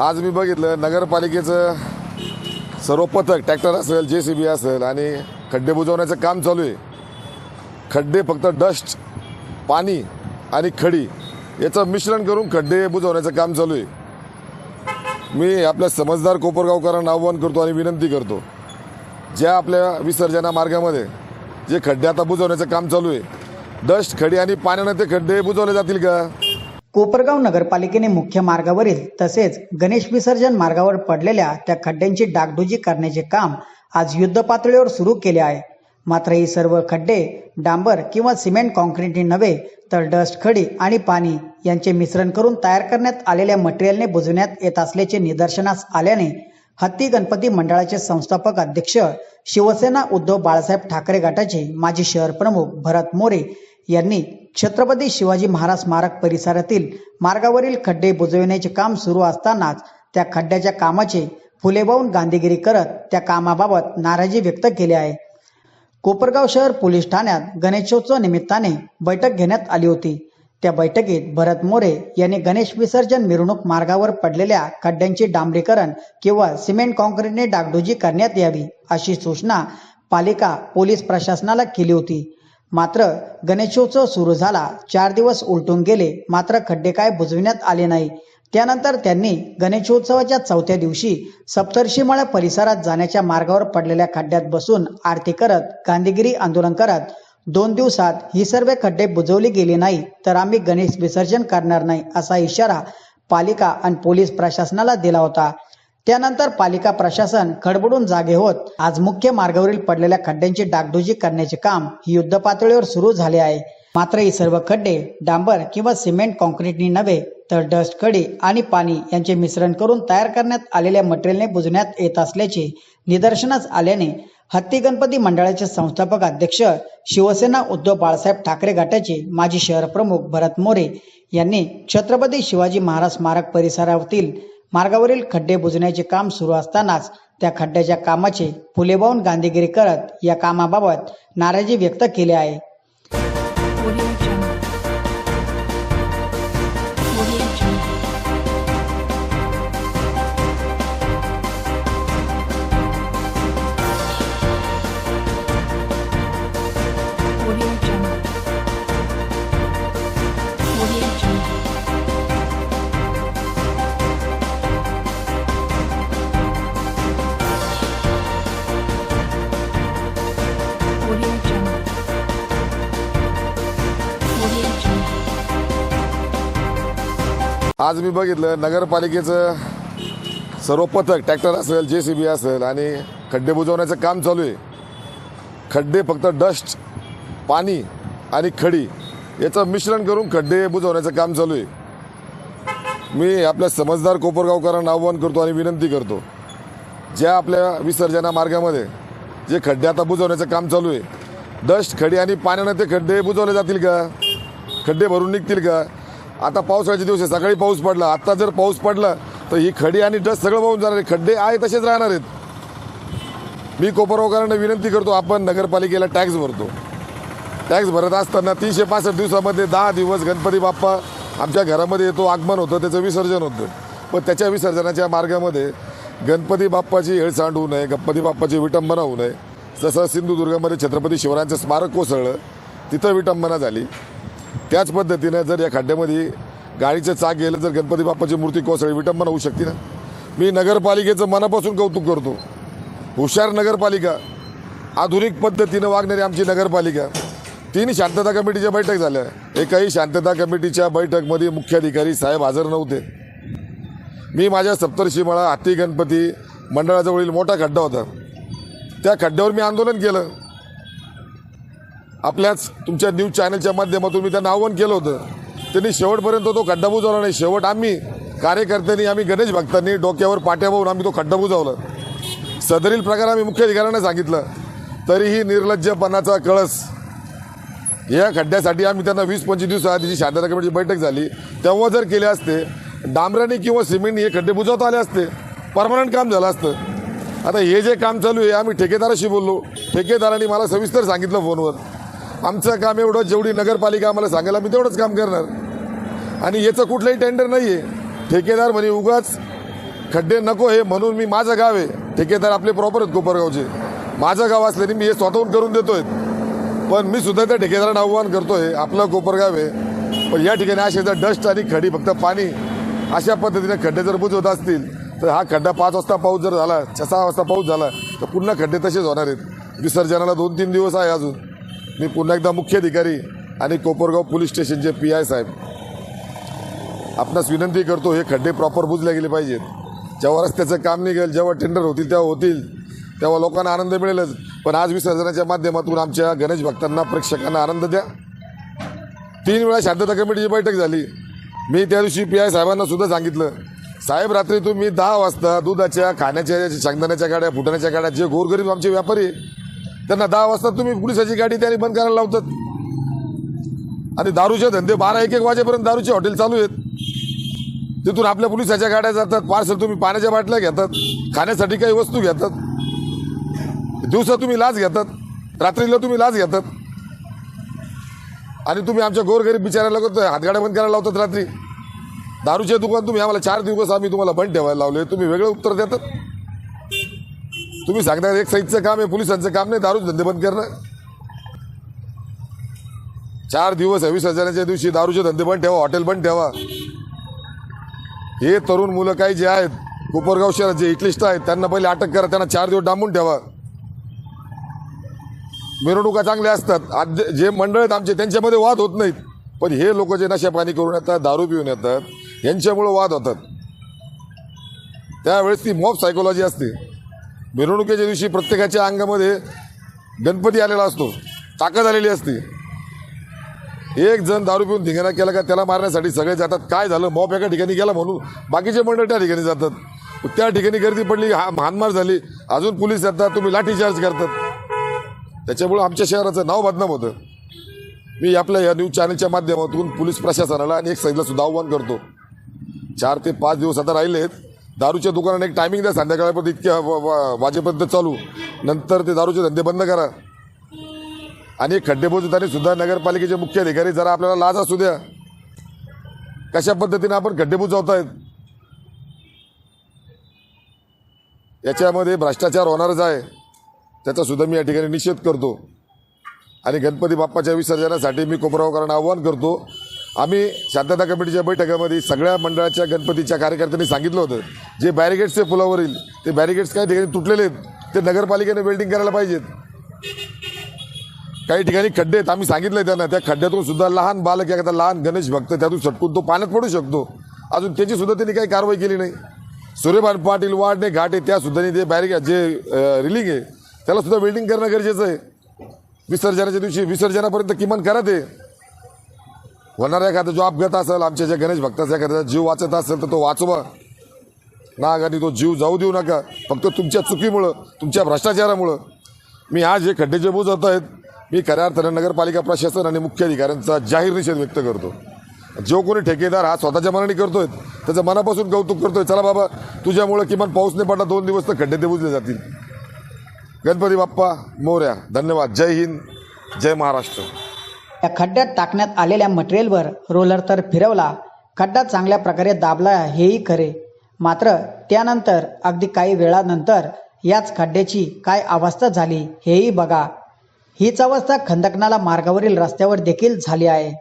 आज मी बघितलं नगरपालिकेचं सर्व पथक ट्रॅक्टर असेल जे सी बी असेल आणि खड्डे बुजवण्याचं काम चालू आहे. खड्डे फक्त डस्ट पाणी आणि खडी याचं मिश्रण करून खड्डे बुजवण्याचं काम चालू आहे. मी आपल्या समजदार कोपरगावकरांना आव्हान करतो आणि विनंती करतो ज्या आपल्या विसर्जना मार्गामध्ये जे खड्डे आता बुजवण्याचं काम चालू आहे डस्ट खडी आणि पाण्यानं ते खड्डे बुजवले जातील का? कोपरगाव नगरपालिकेने मुख्य मार्गावरील तसेच गणेश विसर्जन मार्गावर पडलेल्या त्या खड्ड्यांची डागडुजी करण्याचे काम आज युद्धपातळीवर सुरू केले आहे. मात्र ही सर्व खड्डे डांबर किंवा सिमेंट कॉन्क्रीटने नव्हे तर डस्ट खडी आणि पाणी यांचे मिश्रण करून तयार करण्यात आलेल्या मटेरियलने बुजवण्यात येत असल्याचे निदर्शनास आल्याने हत्ती गणपती मंडळाचे संस्थापक अध्यक्ष शिवसेना उद्धव बाळासाहेब ठाकरे गटाचे माजी शहर प्रमुख भरत मोरे यांनी छत्रपती शिवाजी महाराज स्मारक परिसरातील मार्गावरील खड्डे बुजविण्याचे काम सुरू असतानाच त्या खड्ड्याच्या कामाचे फुलेबावून गांधीगिरी करत त्या कामाबाबत नाराजी व्यक्त केली आहे. कोपरगाव शहर पोलीस ठाण्यात गणेशोत्सव निमित्ताने बैठक घेण्यात आली होती. त्या बैठकीत भरत मोरे यांनी गणेश विसर्जन मिरवणूक मार्गावर पडलेल्या खड्ड्यांचे डांबरीकरण किंवा सिमेंट कॉन्क्रीटने डागडुजी करण्यात यावी अशी सूचना पालिका पोलीस प्रशासनाला केली होती. मात्र गणेशोत्सव सुरू झाला चार दिवस उलटून गेले मात्र खड्डे काय बुजविण्यात आले नाही. त्यानंतर त्यांनी गणेशोत्सवाच्या चौथ्या दिवशी सप्तर्षीमळा परिसरात जाण्याच्या मार्गावर पडलेल्या खड्ड्यात बसून आरती करत गांधीगिरी आंदोलन करत दोन दिवसात ही सर्व खड्डे बुजवली गेली नाही तर आम्ही गणेश विसर्जन करणार नाही असा इशारा पालिका आणि पोलीस प्रशासनाला दिला होता. त्यानंतर पालिका प्रशासन खडबडून जागे होत आज मुख्य मार्गावरील पडलेल्या खड्ड्यांची डागडुजी करण्याचे काम ही युद्ध पातळीवर सुरू झाले आहे. मात्र ही सर्व खड्डे डांबर किंवा सिमेंट कॉन्क्रीटनी नव्हे तर डस्ट खडी आणि पाणी यांचे मिश्रण करून तयार करण्यात आलेल्या मटेरियलने बुजण्यात येत असल्याचे निदर्शनास आल्याने हत्ती गणपती मंडळाचे संस्थापक अध्यक्ष शिवसेना उद्धव बाळासाहेब ठाकरे गटाचे माजी शहर प्रमुख भरत मोरे यांनी छत्रपती शिवाजी महाराज स्मारक परिसरातील मार्गावरील खड्डे बुजण्याचे काम सुरू असतानाच त्या खड्ड्याच्या कामाचे फुलेबावून गांधीगिरी करत या कामाबाबत नाराजी व्यक्त केली आहे. आज मी बघितलं नगरपालिकेचं सर्व पथक ट्रॅक्टर असेल जे सी बी असेल आणि खड्डे बुजवण्याचं काम चालू आहे. खड्डे फक्त डस्ट पाणी आणि खडी याचं मिश्रण करून खड्डे बुजवण्याचं काम चालू आहे. मी आपल्या समजदार कोपरगावकरांना आव्हान करतो आणि विनंती करतो ज्या आपल्या विसर्जना मार्गामध्ये जे खड्डे आता बुजवण्याचं काम चालू आहे डस्ट खडी आणि पाण्यानं ते खड्डे बुजवले जातील का? खड्डे भरून निघतील का? आता पावसाळ्याचे दिवस आहे. सकाळी पाऊस पडला आता जर पाऊस पडला तर ही खडी आणि डस्ट सगळं वाहून जाणार आहे. खड्डे आहे तसेच राहणार आहेत. मी कोपरगावकरांना विनंती करतो आपण नगरपालिकेला टॅक्स भरतो. टॅक्स भरत असताना तीनशे पासष्ट दिवसामध्ये दहा दिवस गणपती बाप्पा आमच्या घरामध्ये येतो आगमन होतं त्याचं विसर्जन होतं. पण त्याच्या विसर्जनाच्या मार्गामध्ये गणपती बाप्पाची हेळसांड होऊ नये गणपती बाप्पाची विटंबना होऊ नये. जसं सिंधुदुर्गामध्ये छत्रपती शिवरायांचं स्मारक कोसळलं तिथं विटंबना झाली. त्याच पद्धतीनं जर या खड्ड्यामध्ये गाडीचं चाक गेलं जर गणपती बाप्पाची मूर्ती कोसळली विटंबना होऊ शकते ना? मी नगरपालिकेचं मनापासून कौतुक करतो. हुशार नगरपालिका आधुनिक पद्धतीनं वागणारी आमची नगरपालिका तीन शांतता कमिटीच्या बैठक झाल्या. एकाही शांतता कमिटीच्या बैठकमध्ये मुख्याधिकारी साहेब हजर नव्हते. मी माझ्या सप्तर्षीमाळा हत्ती गणपती मंडळाजवळील मोठा खड्डा होता. त्या खड्ड्यावर मी आंदोलन केलं. आपल्याच तुमच्या न्यूज चॅनलच्या माध्यमातून मी त्यांना आव्हान केलं होतं. त्यांनी शेवटपर्यंत तो खड्डा बुजवला नाही. शेवट आम्ही कार्यकर्त्यांनी आम्ही गणेश भक्तांनी डोक्यावर पाट्या पाहून आम्ही तो खड्डा बुजवला. सदरील प्रकार आम्ही मुख्य अधिकाऱ्यांना सांगितलं. तरीही निर्लज्जपणाचा कळस या खड्ड्यासाठी आम्ही त्यांना वीस पंचवीस दिवसाआधीची शांतता कमिटीची बैठक झाली. तेव्हा जर केले असते डांबराने किंवा सिमेंटने हे खड्डे बुजवता आले असते परमनंट काम झालं असतं. आता हे जे काम चालू आहे आम्ही ठेकेदाराशी बोललो. ठेकेदारांनी मला सविस्तर सांगितलं फोनवर. आमचं काम एवढं जेवढी नगरपालिका आम्हाला सांगायला मी तेवढंच काम करणार. आणि याचं कुठलंही टेंडर नाही आहे ठेकेदार म्हणे उगाच खड्डे नको हे म्हणून मी माझं गाव आहे. ठेकेदार आपले प्रॉपर आहेत कोपरगावचे. माझं गाव असल्याने मी हे स्वतःहून करून देतोय. पण मी सुद्धा त्या ठेकेदारांना आव्हान करतोय. आपलं कोपरगाव आहे. पण या ठिकाणी असे जर डस्ट आणि खडी फक्त पाणी अशा पद्धतीने खड्डे जर बुजवत असतील तर हा खड्डा पाच वाजता पाऊस जर झाला छ सहा वाजता पाऊस झाला तर पुन्हा खड्डे तसेच होणार आहेत. विसर्जनाला दोन तीन दिवस आहे अजून. मी पुन्हा एकदा मुख्य अधिकारी आणि कोपरगाव पोलीस स्टेशनचे पी आय साहेब. आपणास विनंती करतो हे खड्डे प्रॉपर बुजले गेले पाहिजेत. जेव्हा रस्त्याचं काम निघेल जेव्हा टेंडर होतील तेव्हा होतील. तेव्हा लोकांना आनंद मिळेलच. पण आज विसर्जनाच्या माध्यमातून आमच्या गणेश भक्तांना प्रेक्षकांना आनंद द्या. तीन वेळा शांतता कमिटीची बैठक झाली. मी त्या दिवशी पी आय साहेबांना सुद्धा सांगितलं साहेब रात्री तुम्ही दहा वाजता दुधाच्या खाण्याच्या शेंगदाण्याच्या गाड्या फुटाण्याच्या गाड्या जे गोरगरीब आमचे व्यापारी आहे, त्यांना दहा वाजता तुम्ही पोलिसाची गाडी त्यांनी बंद करायला लावतात. आणि दारूचे धंदे बारा एक एक वाजेपर्यंत दारूचे हॉटेल चालू आहेत. तिथून आपल्या पोलिसाच्या गाड्या जातात पार्सल तुम्ही पाण्याच्या बाटल्या घेतात खाण्यासाठी काही वस्तू घेतात. दिवसा तुम्ही लाच घेतात रात्रीला तुम्ही लाच घेतात. आणि तुम्ही आमच्या गोरगरीब बिचारायला करतो हातगाड्या बंद करायला लावतात रात्री. दारूचे दुकान तुम्ही आम्हाला चार दिवस आम्ही तुम्हाला बंद ठेवायला लावले तुम्ही वेगळं उत्तर देतात. तुम्ही सांगता एक साईडचं काम आहे पोलिसांचं काम नाही दारू धंदे बंद करणं चार दिवस आहे हजाराच्या दिवशी दारूचे धंदे बंद ठेवा हॉटेल बंद ठेवा. हे तरुण मुलं काही जे आहेत कोपरगाव शहरात जे इटलिस्ट आहेत त्यांना पहिले अटक करा त्यांना चार दिवस डांबून ठेवा. मिरवणुका चांगल्या असतात. आज जे- मंडळ आहेत आमचे त्यांच्यामध्ये वाद होत नाहीत. पण हे लोक जे नशापाणी करून येतात दारू पिऊन येतात यांच्यामुळं वाद होतात. त्यावेळेस ती मॉब सायकोलॉजी असते. मिरवणुकीच्या दिवशी प्रत्येकाच्या अंगामध्ये गणपती आलेला असतो. ताकद आलेली असते. एक जण दारू पिऊन धिंगाणा केला का त्याला मारण्यासाठी सगळे जातात. काय झालं? मॉप एका ठिकाणी गेला म्हणून बाकीचे मंडळ त्या ठिकाणी जातात. त्या ठिकाणी गर्दी पडली हा हानमार झाली. अजून पोलीस येतात तुम्ही लाठीचार्ज करतात. त्याच्यामुळं आमच्या शहराचं नाव बदनाम होतं. मी आपल्या या न्यूज चॅनलच्या माध्यमातून पोलीस प्रशासनाला आणि एक साईडला सुद्धा आव्हान करतो. चार ते पाच दिवस आता राहिले आहेत दारूच्या दुकानाने एक टायमिंग द्या संध्याकाळपर्यंत इतक्या वाजेपर्यंत चालू. नंतर ते दारूचे धंदे बंद करा. आणि खड्डे बोजताना सुद्धा नगरपालिकेचे मुख्य अधिकारी जरा आपल्याला लाज असू द्या. कशा पद्धतीने आपण खड्डे बुजवतायत? याच्यामध्ये भ्रष्टाचार होणारच आहे. त्याचासुद्धा मी या ठिकाणी निषेध करतो. आणि गणपती बाप्पाच्या विसर्जनासाठी मी कोपरावकरांना आव्हान करतो. आम्ही शांतता कमिटीच्या बैठकामध्ये सगळ्या मंडळाच्या गणपतीच्या कार्यकर्त्यांनी सांगितलं होतं. जे बॅरिगेड्स पुलावरील ते बॅरिगेट्स काही ठिकाणी तुटलेले आहेत. ते नगरपालिकेने वेल्डिंग करायला पाहिजेत. काही ठिकाणी खड्डे आहेत आम्ही सांगितलंय त्यांना. त्या खड्ड्यातून सुद्धा लहान बालक एखादा लहान गणेश भक्त त्यातून सटकून तो पाण्यात पडू शकतो. अजून त्याची सुद्धा त्यांनी काही कारवाई केली नाही. सूर्यभान पाटील वाढणे घाट आहे त्या सुद्धा ते बॅरिगे जे रिलिंग आहे त्याला सुद्धा वेल्डिंग करणं गरजेचं आहे. विसर्जनाच्या दिवशी विसर्जनापर्यंत किमान करा ते. होणारा एखादा जो अपघात असेल आमच्या ज्या गणेश भक्ताचा एखाद्याचा जीव वाचत असेल तर तो वाचवा. ना आणि तो जीव जाऊ देऊ नका. फक्त तुमच्या चुकीमुळं तुमच्या भ्रष्टाचारामुळं. मी आज हे खड्डे जे बुजवत आहेत मी खऱ्या अर्थानं नगरपालिका प्रशासन आणि मुख्य अधिकाऱ्यांचा जाहीर निषेध व्यक्त करतो. जो कोणी ठेकेदार हा स्वतःच्या मनाने करतोय त्याचं मनापासून कौतुक करतोय चला बाबा तुझ्यामुळं किमान पाऊस नाही पडला दोन दिवस तर खड्डे ते बुजले जातील. गणपती बाप्पा मोर्या धन्यवाद. जय हिंद जय महाराष्ट्र. या खड्ड्यात टाकण्यात आलेल्या मटेरियलवर रोलर तर फिरवला. खड्डा चांगल्या प्रकारे दाबला हेही खरे. मात्र त्यानंतर अगदी काही वेळानंतर याच खड्ड्याची काय अवस्था झाली हेही बघा. हीच अवस्था खंदकनाला मार्गावरील रस्त्यावर देखील झाली आहे.